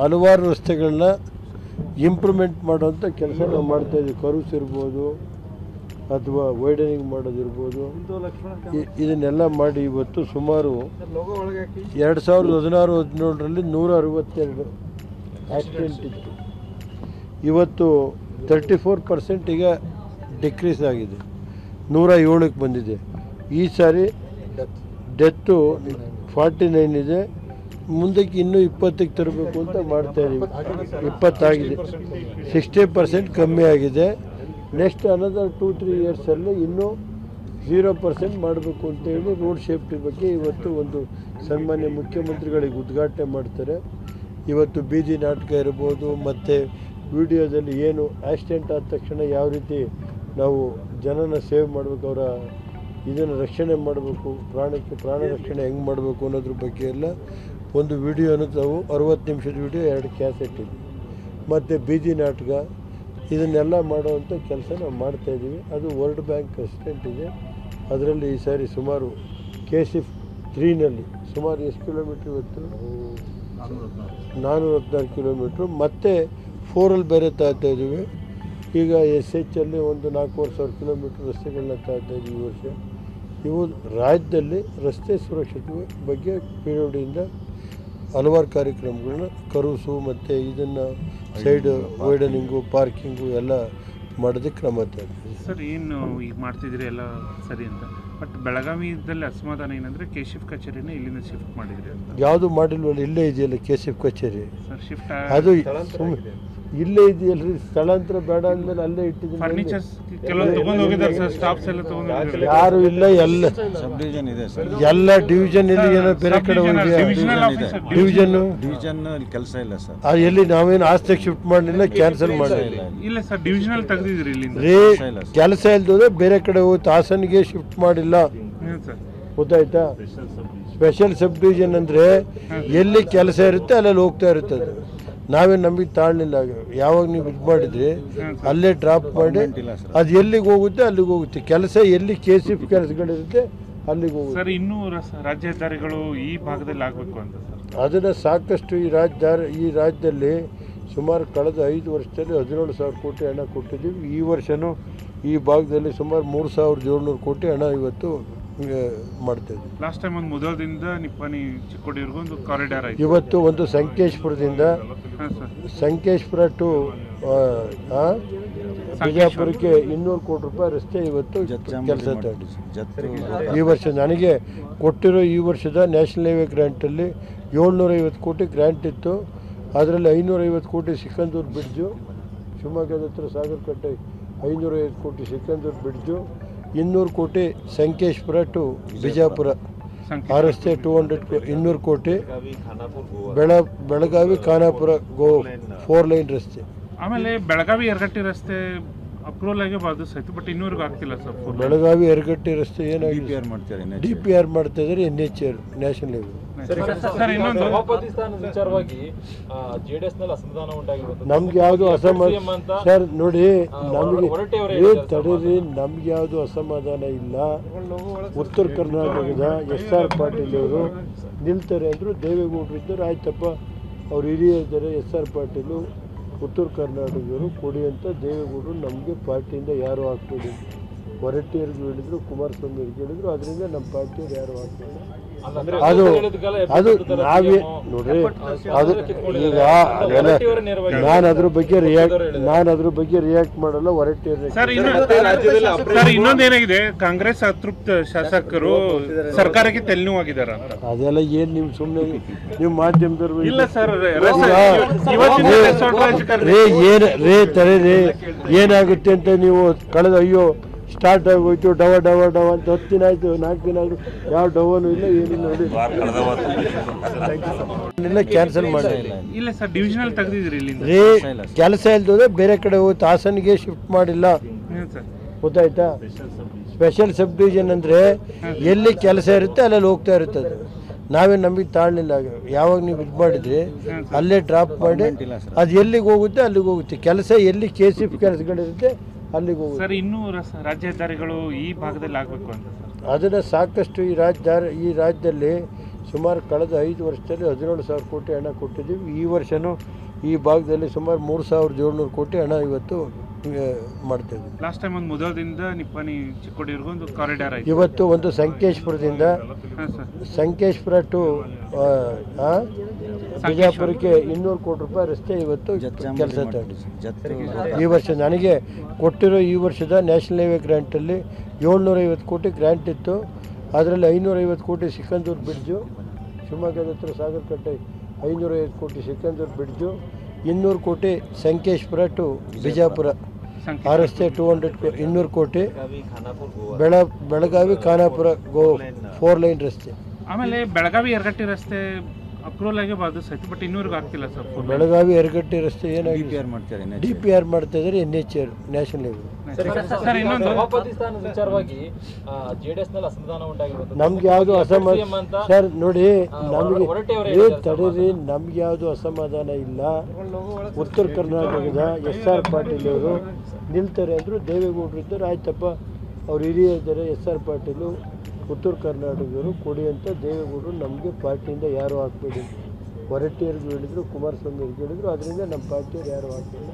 ಹಲವಾರು ರಸ್ತೆಗಳನ್ನ ಇಂಪ್ರೂವ್ಮೆಂಟ್ ಮಾಡೋಂಥ ಕೆಲಸ ನಾವು ಮಾಡ್ತಾ ಇದ್ದೀವಿ. ಕರುಸ್ ಇರ್ಬೋದು, ಅಥವಾ ವೈಡನಿಂಗ್ ಮಾಡೋದಿರ್ಬೋದು ಇದನ್ನೆಲ್ಲ ಮಾಡಿ ಇವತ್ತು ಸುಮಾರು ಎರಡು ಸಾವಿರದ ಹದಿನಾರು, ಹದಿನೇಳರಲ್ಲಿ ನೂರ ಅರವತ್ತೆರಡು ಆಕ್ಸಿಡೆಂಟ್ ಇತ್ತು. ಇವತ್ತು ತರ್ಟಿ ಫೋರ್ ಪರ್ಸೆಂಟ್ ಈಗ ಡಿಕ್ರೀಸ್ ಆಗಿದೆ. ನೂರ ಏಳಕ್ಕೆ ಬಂದಿದೆ. ಈ ಸಾರಿ ಡೆತ್ತು ಫಾರ್ಟಿ ನೈನ್ ಇದೆ. ಮುಂದಕ್ಕೆ ಇನ್ನೂ ಇಪ್ಪತ್ತಕ್ಕೆ ತರಬೇಕು ಅಂತ ಮಾಡ್ತಾ ಇದ್ದೀವಿ. ಇಪ್ಪತ್ತಾಗಿದೆ. ಸಿಕ್ಸ್ಟಿ ಪರ್ಸೆಂಟ್ ಕಮ್ಮಿ ಆಗಿದೆ. ನೆಕ್ಸ್ಟ್ ಅನದರ್ ಟೂ ತ್ರೀ ಇಯರ್ಸಲ್ಲಿ ಇನ್ನೂ ಝೀರೋ ಪರ್ಸೆಂಟ್ ಮಾಡಬೇಕು ಅಂತೇಳಿ ರೋಡ್ ಸೇಫ್ಟಿ ಬಗ್ಗೆ ಇವತ್ತು ಒಂದು ಸನ್ಮಾನ್ಯ ಮುಖ್ಯಮಂತ್ರಿಗಳಿಗೆ ಉದ್ಘಾಟನೆ ಮಾಡ್ತಾರೆ. ಇವತ್ತು ಬೀದಿ ನಾಟಕ ಇರ್ಬೋದು, ಮತ್ತು ವಿಡಿಯೋದಲ್ಲಿ ಏನು ಆಕ್ಸಿಡೆಂಟ್ ಆದ ತಕ್ಷಣ ಯಾವ ರೀತಿ ನಾವು ಜನನ ಸೇವ್ ಮಾಡಬೇಕು, ಅವರ ಇದನ್ನು ರಕ್ಷಣೆ ಮಾಡಬೇಕು, ಪ್ರಾಣಕ್ಕೆ ಪ್ರಾಣ ರಕ್ಷಣೆ ಹೆಂಗೆ ಮಾಡಬೇಕು ಅನ್ನೋದ್ರ ಬಗ್ಗೆ ಎಲ್ಲ ಒಂದು ವಿಡಿಯೋನ ತಾವು ಅರುವತ್ತು ನಿಮಿಷದ ವಿಡಿಯೋ, ಎರಡು ಕ್ಯಾಸೆಟ್ ಇದೆ ಮತ್ತು ಬೀದಿ ನಾಟಕ, ಇದನ್ನೆಲ್ಲ ಮಾಡುವಂಥ ಕೆಲಸ ನಾವು ಮಾಡ್ತಾಯಿದ್ದೀವಿ ಅದು ವರ್ಲ್ಡ್ ಬ್ಯಾಂಕ್ ಅಸಿಸ್ಟೆಂಟ್ ಇದೆ. ಅದರಲ್ಲಿ ಈ ಸಾರಿ ಸುಮಾರು ಕೆ ಸಿ ತ್ರೀನಲ್ಲಿ ಸುಮಾರು ಎಷ್ಟು ಕಿಲೋಮೀಟ್ರ್ ಇವತ್ತು ನಾನ್ನೂರ ಹದಿನಾರು ಕಿಲೋಮೀಟ್ರು ಮತ್ತು ಫೋರಲ್ಲಿ ಬೇರೆ ತಾಯ್ತಾಯಿದ್ದೀವಿ ಈಗ ಎಸ್ ಎಚ್ ಅಲ್ಲಿ ಒಂದು ನಾಲ್ಕೂವರೆ ಸಾವಿರ ಕಿಲೋಮೀಟ್ರ್ ರಸ್ತೆಗಳನ್ನ ತಾಯ್ತಾಯಿದ್ದೀವಿ ಈ ವರ್ಷ. ಇವು ರಾಜ್ಯದಲ್ಲಿ ರಸ್ತೆ ಸುರಕ್ಷತೆ ಬಗ್ಗೆ ಪಿರಿಯೋಡಿಯಿಂದ ಹಲವಾರು ಕಾರ್ಯಕ್ರಮಗಳನ್ನ ಕರುಸು ಮತ್ತು ಇದನ್ನು ಸೈಡ್ ವೈಡನಿಂಗು ಪಾರ್ಕಿಂಗು ಎಲ್ಲ ಮಾಡೋದಕ್ಕೆ ಕ್ರಮ ತಗೊಂಡಿದ್ದೀವಿ ಸರ್ ಏನು ಈಗ ಮಾಡ್ತಿದ್ದೀರಿ ಎಲ್ಲ ಸರಿ ಅಂತ? ಬಟ್ ಬೆಳಗಾವಿದಲ್ಲಿ ಅಸಮಾಧಾನ ಏನಂದ್ರೆ ಕೇಶಿಫ್ ಕಚೇರಿನ ಇಲ್ಲಿಂದ ಶಿಫ್ಟ್ ಮಾಡಿದ್ರಿ ಅಂತ. ಯಾವುದು ಮಾಡಿಲ್ವಲ್ಲ ಇಲ್ಲೇ ಇದೆಯಲ್ಲ ಕೆ ಸಿ ಎಫ್ ಕಚೇರಿ. ಸರ್ ಶಿಫ್ಟ್ ಅದು ಸುಮ್ನೆ ಇಲ್ಲೇ ಇದೆಯಲ್ರಿ ಸ್ಥಳಾಂತರ ಬೇಡ ಅಂದ್ಮೇಲೆ ಅಲ್ಲೇ ಇಟ್ಟಿದ್ದೀನಿ ಫರ್ನಿಚರ್ಸ್ ಕೆಲವೊಂದು ತಗೊಂಡು ಹೋಗಿದ್ದಾರೆ ಸರ್ ಸ್ಟಾಫ್ಸ್ ಎಲ್ಲ ತಗೊಂಡು ಯಾರು ಇಲ್ಲ ಎಲ್ಲ. ಸಬ್ ಇದೆ ಸರ್. ಎಲ್ಲ ಡಿವಿಷನ್ ಇಲ್ಲಿ ಏನೋ ಬೇರೆ ಕಡೆ ಹೋಗಿದೆಯಾ? ಡಿವಿಷನಲ್ ಆಫೀಸರ್ ಡಿವಿಷನ್ನು ಡಿವಿಷನ್ ಕೆಲಸ ಇಲ್ಲ ಸರ್. ಎಲ್ಲಿ ನಾವೇನು ಆಸ್ತಿಗೆ ಶಿಫ್ಟ್ ಮಾಡಲಿಲ್ಲ ಕ್ಯಾನ್ಸಲ್ ಮಾಡಿಲ್ಲ ಇಲ್ಲ ಸರ್ ಡಿವಿಷನಲ್ ತೆಗ್ದಿದ್ರಿ ಇಲ್ಲಿಂದ. ರೇ ಇಲ್ಲ ಸರ್. ಕೆಲಸ ಇಲ್ದೋದ್ರೆ ಬೇರೆ ಕಡೆ ಹೋಗಿ ಹಾಸನಿಗೆ ಶಿಫ್ಟ್ ಮಾಡಿಲ್ಲ. ಗೊತ್ತಾಯ್ತಾ? ಸ್ಪೆಷಲ್ ಸಬ್ ಡಿವಿಷನ್ ಅಂದರೆ ಎಲ್ಲಿ ಕೆಲಸ ಇರುತ್ತೆ ಅಲ್ಲಲ್ಲಿ ಹೋಗ್ತಾ ಇರುತ್ತೆ ಅದು ನಾವೇ ನಂಬಿ ತಾಳಲಿಲ್ಲ. ಯಾವಾಗ ನೀವು ಇದು ಮಾಡಿದ್ರಿ ಅಲ್ಲೇ ಡ್ರಾಪ್ ಮಾಡಿ. ಅದು ಎಲ್ಲಿಗೆ ಹೋಗುತ್ತೆ ಅಲ್ಲಿಗೆ ಹೋಗುತ್ತೆ. ಕೆಲಸ ಎಲ್ಲಿ ಕೆ ಸಿ ಎಫ್ ಕೆಲಸಗಳಿರುತ್ತೆ ಅಲ್ಲಿಗೆ ಹೋಗುತ್ತೆ. ಸರ್ ಇನ್ನೂ ರಸ- ರಾಜ್ಯ ಹೆದ್ದಾರಿಗಳು ಈ ಭಾಗದಲ್ಲಿ ಆಗಬೇಕು ಅಂತ ಸರ್. ಅದನ್ನು ಸಾಕಷ್ಟು ಈ ರಾಜ್ಯ ಈ ರಾಜ್ಯದಲ್ಲಿ ಸುಮಾರು ಕಳೆದ ಐದು ವರ್ಷದಲ್ಲಿ ಹದಿನೇಳು ಸಾವಿರ ಕೋಟಿ ಹಣ ಕೊಟ್ಟಿದ್ದೀವಿ. ಈ ವರ್ಷವೂ ಈ ಭಾಗದಲ್ಲಿ ಸುಮಾರು ಮೂರು ಸಾವಿರದ ಏಳ್ನೂರು ಕೋಟಿ ಹಣ ಇವತ್ತು ಆ, ಮಾಡ್ತಾ ಇದ್ದೀವಿ. ಲಾಸ್ಟ್ ಟೈಮ್ ಒಂದು ಮೊದಲದಿಂದ ನಿಪ್ಪಾಣಿ ಚಿಕ್ಕೋಡಿವರೆಗೂ ಒಂದು ಕಾರಿಡಾರ್ ಆಯ್ತು. ಇವತ್ತು ಒಂದು ಸಂಕೇಶ್ಪುರದಿಂದ ಸಂಕೇಶ್ಪುರ ಟು ಬಿಜಾಪುರಕ್ಕೆ ಇನ್ನೂರು ಕೋಟಿ ರೂಪಾಯಿ ರಸ್ತೆ ಇವತ್ತು ಕೆಲಸ ಈ ವರ್ಷ ನನಗೆ ಕೊಟ್ಟಿರೋ ಈ ವರ್ಷದ ನ್ಯಾಷನಲ್ ಹೈವೇ ಗ್ರ್ಯಾಂಟಲ್ಲಿ ಏಳ್ನೂರೈವತ್ತು ಕೋಟಿ ಗ್ರ್ಯಾಂಟ್ ಇತ್ತು. ಅದರಲ್ಲಿ ಐನೂರೈವತ್ತು ಕೋಟಿ ಸಿಕ್ಕಂದೂರು ಬ್ರಿಡ್ಜು ಶಿವಮೊಗ್ಗದ ಹತ್ರ ಸಾಗರಕಟ್ಟೆ ಐನೂರೈವತ್ತು ಕೋಟಿ ಸಿಕ್ಕಂದೂರು ಬ್ರಿಡ್ಜು ಇನ್ನೂರು ಕೋಟಿ ಸಂಕೇಶ್ಪುರ ಟು ಬಿಜಾಪುರ. ಆ ರಸ್ತೆ ಟೂ ಹಂಡ್ರೆಡ್ ಇನ್ನೂರು ಕೋಟಿ. ಬೆಳ Belagavi Khanapur go four lane ರಸ್ತೆ. ಆಮೇಲೆ ಬೆಳಗಾವಿ ಎರಗಟ್ಟಿ ರಸ್ತೆ ಅಪ್ರೂವಲ್ ಆಗಿ ಬಾದುಸ್ ಆಯ್ತು ಬಟ್ ಇನ್ನೂವರೆಗೂ ಆಗ್ತಿಲ್ಲ ಸರ್ ಫುಲ್ ಬೆಳಗಾವಿ ಎರಗಟ್ಟಿ ರಸ್ತೆ ಡಿ ಏನಾಗಿದೆ ಪಿ ಆರ್ ಮಾಡ್ತಾರೆ ಡಿ ಪಿ ಆರ್ ಮಾಡ್ತಾ ಇದ್ದಾರೆ N H R national highway sir ಇನ್ನೊಂದು ಸಭಾಪತಿ ಸ್ಥಾನದ ವಿಚಾರವಾಗಿ ಜೆಡಿಎಸ್ನಲ್ಲಿ ಅಸಮಾಧಾನ ಉಂಟಾಗಿರುವಂತದ್ದು ನಮ್ಗೆ ಯಾವುದು ಅಸಮಾಧಾನ ಅಂತ ಸರ್ ನೋಡಿ ನಮ್ಗೆ ನಮಗೆ ಹೊರಟೆ ಏ ತಡೀರಿ ನಮ್ಗೆ ಯಾವುದು ಅಸಮಾಧಾನ ಇಲ್ಲ. ಉತ್ತರ ಕರ್ನಾಟಕದ ಎಸ್ ಆರ್ ಪಾಟೀಲ್ ಅವರು ನಿಲ್ತಾರೆ ಅಂದರು ದೇವೇಗೌಡರು ಇದ್ದರು ಆಯ್ತಪ್ಪ ಅವ್ರು ಹಿರಿಯ ಇದ್ದಾರೆ ಎಸ್ ಆರ್ ಪಾಟೀಲು ಉತ್ತರ ಕರ್ನಾಟಕದವರು ಕೊಡಿ ಅಂತ ದೇವೇಗೌಡರು ನಮಗೆ ಪಾರ್ಟಿಯಿಂದ ಯಾರು ಆಗ್ತಿದ್ರು ಹೊರಟ್ಟಿಯವ್ರಿಗೆ ಹೇಳಿದ್ರು ಕುಮಾರಸ್ವಾಮಿ ಹೇಳಿದರು ಅದರಿಂದ ನಮ್ಮ ಪಾರ್ಟಿಯವ್ರು ಯಾರು ಆಗ್ತಿಲ್ಲ ಅದು ಅದು ನಾವೇ ನೋಡ್ರಿ ಅದು. ಈಗ ನಾನು ಅದ್ರ ಬಗ್ಗೆ ರಿಯಾಕ್ಟ್ ನಾನು ಅದ್ರ ಬಗ್ಗೆ ರಿಯಾಕ್ಟ್ ಮಾಡಲ್ಲ ಸರ್ ಇನ್ನು ಸರ್ ಇನ್ನೊಂದು ಏನಾಗಿದೆ? ಕಾಂಗ್ರೆಸ್ ಅತೃಪ್ತ ಶಾಸಕರು ಸರ್ಕಾರಕ್ಕೆ ತೆಲ್ನುವಾಗಿದ್ದಾರೆ ಅಂತ. ಅದೆಲ್ಲ ಏನ್ ನೀವು ಸುಮ್ಮನೆ ನೀವು ಮಾಧ್ಯಮದವರು ಇಲ್ಲ ಸರ್ ಇವತ್ತಿನ ರೇ- ಏನ್ ರೇ ತರೆ ರೇ ಏನಾಗುತ್ತೆ ಅಂತ ನೀವು ಕಳೆದ ಅಯ್ಯೋ ಸ್ಟಾರ್ಟ್ ಆಗೋಯ್ತು ಡವ ಡವ ಡವ ಅಂತ ಹತ್ತು ದಿನ ಆಯ್ತು ನಾಲ್ಕು ದಿನ ಆಯ್ತು ಯಾವ ಡವನು ಇಲ್ಲ ಏನಿಲ್ಲ ನೋಡಿ ಕ್ಯಾನ್ಸಲ್ ಮಾಡಿ ಇಲ್ಲ. ಸರ್ ಡಿವಿಷನಲ್ ತೆಗ್ದಿದ್ರಿ ಇಲ್ಲಿಂದ. ರೇ ಕೆಲಸ ಇಲ್ದೋದ್ರೆ ಬೇರೆ ಕಡೆ ಹೋಯ್ತು ಹಾಸನಿಗೆ ಶಿಫ್ಟ್ ಮಾಡಿಲ್ಲ. ಗೊತ್ತಾಯ್ತಾ? ಸ್ಪೆಷಲ್ ಸಬ್ ಡಿವಿಷನ್ ಅಂದರೆ ಎಲ್ಲಿ ಕೆಲಸ ಇರುತ್ತೆ ಅಲ್ಲಲ್ಲಿ ಹೋಗ್ತಾ ಇರುತ್ತೆ ಅದು ನಾವೇ ನಮಗೆ ತಾಳಲಿಲ್ಲ ಯಾವಾಗ ನೀವು ಇದು ಮಾಡಿದ್ರಿ ಅಲ್ಲೇ ಡ್ರಾಪ್ ಮಾಡಿ ಅದು ಎಲ್ಲಿಗೆ ಹೋಗುತ್ತೆ ಅಲ್ಲಿಗೆ ಹೋಗುತ್ತೆ. ಕೆಲಸ ಎಲ್ಲಿ ಕೆ ಸಿ ಎಫ್ ಕೆಲಸಗಳಿರುತ್ತೆ ಅಲ್ಲಿಗೆ ಸರ್ ಇನ್ನೂ ರಾಜ್ಯ ಹೆದ್ದಾರಿಗಳು ಈ ಭಾಗದಲ್ಲಿ ಆಗಬೇಕು ಅಂತ ಅದನ್ನು ಸಾಕಷ್ಟು ಈ ರಾಜ್ಯ ಈ ರಾಜ್ಯದಲ್ಲಿ ಸುಮಾರು ಕಳೆದ ಐದು ವರ್ಷದಲ್ಲಿ ಹದಿನೇಳು ಸಾವಿರ ಕೋಟಿ ಹಣ ಕೊಟ್ಟಿದ್ದೀವಿ. ಈ ವರ್ಷವೂ ಈ ಭಾಗದಲ್ಲಿ ಸುಮಾರು ಮೂರು ಸಾವಿರದ ಏಳ್ನೂರು ಕೋಟಿ ಹಣ ಇವತ್ತು ಮಾಡ್ತೇವೆ ಮಾಡ್ತಾ ಲಾಸ್ಟ್ ಟೈಮ್ ಒಂದು ಮುದೋಳದಿಂದ ನಿಪ್ಪಾಣಿ ಚಿಕ್ಕೋಡಿವರೆಗೂ ಒಂದು ಕಾರಿಡಾರ್ ಆಯ್ತು. ಇವತ್ತು ಒಂದು ಸಂಕೇಶ್ಪುರದಿಂದ ಸಂಕೇಶ್ಪುರ ಟು ಬಿಜಾಪುರಕ್ಕೆ ಇನ್ನೂರು ಕೋಟಿ ರೂಪಾಯಿ ರಸ್ತೆ ಇವತ್ತು ಕೆಲಸ ತಗೊಂಡಿದೆ ಈ ವರ್ಷ ನನಗೆ ಕೊಟ್ಟಿರೋ ಈ ವರ್ಷದ ನ್ಯಾಷನಲ್ ಹೈವೇ ಗ್ರ್ಯಾಂಟಲ್ಲಿ ಏಳ್ನೂರೈವತ್ತು ಕೋಟಿ ಗ್ರ್ಯಾಂಟ್ ಇತ್ತು. ಅದರಲ್ಲಿ ಐನೂರೈವತ್ತು ಕೋಟಿ ಸಿಕ್ಕಂದೂರು ಬ್ರಿಡ್ಜು ಶಿವಮೊಗ್ಗದ ಹತ್ರ ಸಾಗರಕಟ್ಟೆ ಐನೂರೈವತ್ತು ಕೋಟಿ ಸಿಕ್ಕಂದೂರು ಬ್ರಿಡ್ಜು ಇನ್ನೂರು ಕೋಟಿ ಸಂಕೇಶ್ಪುರ ಟು ಬಿಜಾಪುರ. ಆ ರಸ್ತೆ ಟೂ ಹಂಡ್ರೆಡ್ ಇನ್ನೂರು ಕೋಟಿ. ಬೆಳ Belagavi Khanapur go four lane ರಸ್ತೆ. ಆಮೇಲೆ ಬೆಳಗಾವಿ ಎರಗಟ್ಟಿ ರಸ್ತೆ ಅಪ್ರೂವಲ್ ಆಗಿ ಬಾರ್ದು ಸಹಿತ ಬಟ್ ಇನ್ನೂರಿಗೆ ಆಗ್ತಿಲ್ಲ ಸರ್ ಫುಲ್ ಬೆಳಗಾವಿ ಎರಗಟ್ಟಿ ರಸ್ತೆ ಡಿ ಏನಾಗಿದೆ ಪಿ ಆರ್ ಮಾಡ್ತಾರೆ ಡಿ ಪಿ ಆರ್ ಮಾಡ್ತಾ ಇದ್ದಾರೆ N H R national level sir ಇನ್ನೊಂದು ಸಭಾಪತಿ ಸ್ಥಾನದ ವಿಚಾರವಾಗಿ ಜೆಡಿಎಸ್ನಲ್ಲಿ ಅಸಮಾಧಾನ ಉಂಟಾಗಿರುವಂತದ್ದು ನಮ್ಗೆ ಯಾವುದು ಅಸಮಾಧಾನ ಸರ್ ನೋಡಿ ನಮಗೆ ಏ ತಡೀರಿ ನಮ್ಗೆ ಯಾವುದು ಅಸಮಾಧಾನ ಇಲ್ಲ. ಉತ್ತರ ಕರ್ನಾಟಕದ ಎಸ್ ಆರ್ ಪಾಟೀಲ್ ಅವರು ನಿಲ್ತಾರೆ ಅಂದರು ದೇವೇಗೌಡರು ಇದ್ದರು. ಆಯ್ತಪ್ಪ ಅವ್ರು ಹಿರಿಯ ಇದ್ದಾರೆ ಎಸ್ ಆರ್ ಪಾಟೀಲು ಉತ್ತರ ಕರ್ನಾಟಕದವರು ಕೊಡಿ ಅಂತ ದೇವೇಗೌಡರು ನಮಗೆ ಪಾರ್ಟಿಯಿಂದ ಯಾರು ಹಾಕ್ಬೇಡಿ ಹೊರಟ್ಟಿಯವ್ರಿಗೆ ಹೇಳಿದರು ಕುಮಾರಸ್ವಾಮಿ ಅವ್ರಿಗೆ ಹೇಳಿದರು ಅದರಿಂದ ನಮ್ಮ ಪಾರ್ಟಿಯವ್ರು ಯಾರೂ ಹಾಕ್ಬೇಡಿ